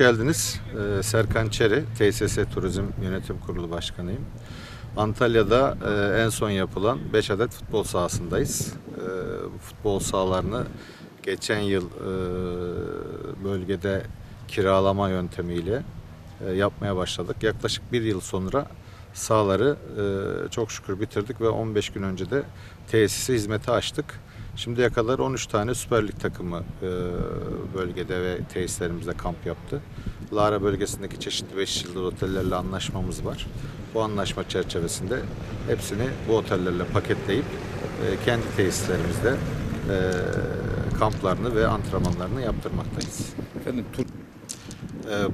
geldiniz. Ee, Serkan Çeri, TSS Turizm Yönetim Kurulu Başkanıyım. Antalya'da e, en son yapılan 5 adet futbol sahasındayız. Ee, futbol sahalarını geçen yıl e, bölgede kiralama yöntemiyle e, yapmaya başladık. Yaklaşık bir yıl sonra sahaları çok şükür bitirdik ve 15 gün önce de tesisi hizmete açtık. Şimdiye kadar 13 tane Süper Lig takımı e, bölgede ve tesislerimizde kamp yaptı. Lara bölgesindeki çeşitli 5 yıldız otellerle anlaşmamız var. Bu anlaşma çerçevesinde hepsini bu otellerle paketleyip e, kendi tesislerimizde e, kamplarını ve antrenmanlarını yaptırmaktayız. Efendim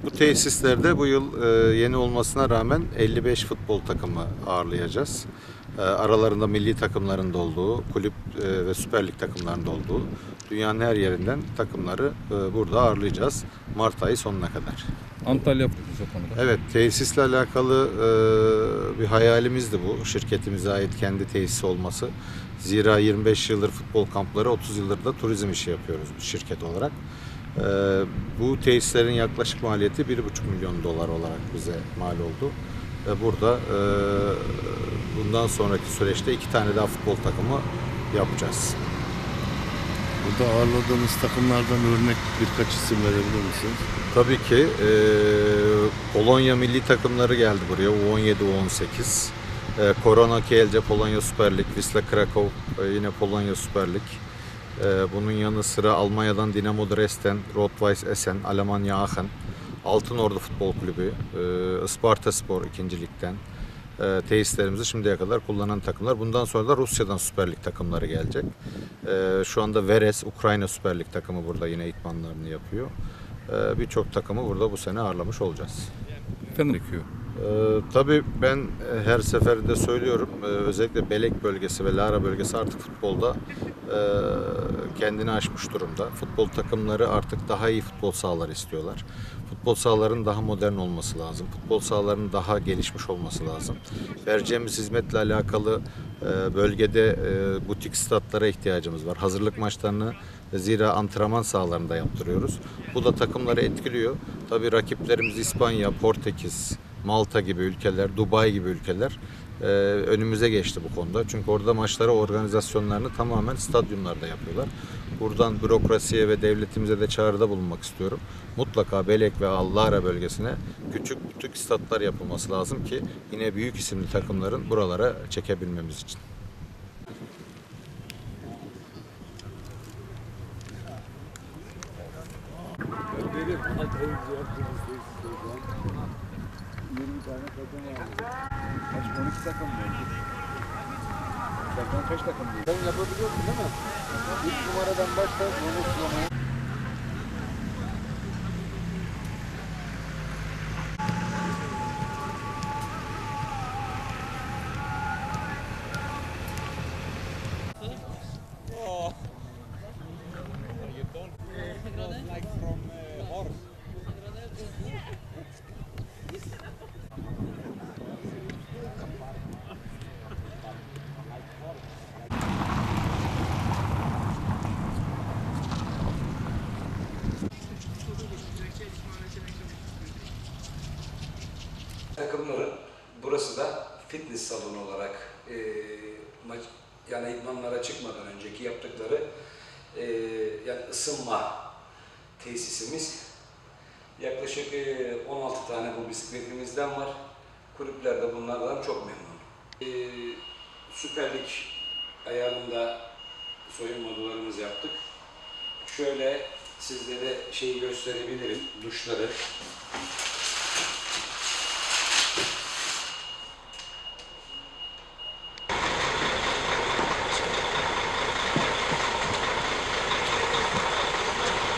Bu tesislerde bu yıl yeni olmasına rağmen 55 futbol takımı ağırlayacağız. Ee, Aralarında milli takımların da olduğu, kulüp e, ve Süper Lig takımlarının da olduğu dünyanın her yerinden takımları e, burada ağırlayacağız Mart ayı sonuna kadar. Antalya bu konuda. Evet, tesisle alakalı e, bir hayalimizdi bu. Şirketimize ait kendi tesisi olması. Zira 25 yıldır futbol kampları, 30 yıldır da turizm işi yapıyoruz biz şirket olarak. Bu tesislerin yaklaşık maliyeti 1,5 milyon dolar olarak bize mal oldu. Ve burada e, bundan sonraki süreçte iki tane daha futbol takımı yapacağız. Burada ağırladığınız takımlardan örnek birkaç isim verebilir misiniz? Tabii ki e, Polonya milli takımları geldi buraya U17 U18. E, Korona Kielce Polonya Süper Lig, Wisla Krakow e, yine Polonya Süper Lig. E, bunun yanı sıra Almanya'dan Dinamo Dresden, Rot-Weiss Essen, Almanya Aachen, Altınordu Futbol Kulübü, e, Isparta Spor 2. Lig'den e, tesislerimizi şimdiye kadar kullanan takımlar. Bundan sonra da Rusya'dan Süper Lig takımları gelecek. E, şu anda Veres, Ukrayna Süper Lig takımı burada yine idmanlarını yapıyor. Birçok takımı burada bu sene ağırlamış olacağız. Efendim. Ee, tabii ben e, her seferinde söylüyorum e, özellikle Belek bölgesi ve Lara bölgesi artık futbolda e, kendini aşmış durumda. Futbol takımları artık daha iyi futbol sahaları istiyorlar. Futbol sahalarının daha modern olması lazım. Futbol sahalarının daha gelişmiş olması lazım. Vereceğimiz hizmetle alakalı bölgede butik statlara ihtiyacımız var. Hazırlık maçlarını zira antrenman sahalarında yaptırıyoruz. Bu da takımları etkiliyor. Tabii rakiplerimiz İspanya, Portekiz, Malta gibi ülkeler, Dubai gibi ülkeler e, önümüze geçti bu konuda. Çünkü orada maçları organizasyonlarını tamamen stadyumlarda yapıyorlar. Buradan bürokrasiye ve devletimize de çağrıda bulunmak istiyorum. Mutlaka Belek ve Allara bölgesine küçük küçük statlar yapılması lazım ki yine büyük isimli takımların buralara çekebilmemiz için. Kaç 12 takım mı? Serkan kaç takım diyor? Sen yapabiliyorsun değil mi? İlk numaradan başla, onu sıramaya. Burası da fitness salonu olarak e, yani idmanlara çıkmadan önceki yaptıkları e, yani ısınma tesisimiz. Yaklaşık e, 16 tane bu bisikletimizden var. Kulüpler de bunlardan çok memnun. E, Süper Lig ayarında soyunma odalarımızı yaptık. Şöyle sizlere şeyi gösterebilirim, duşları.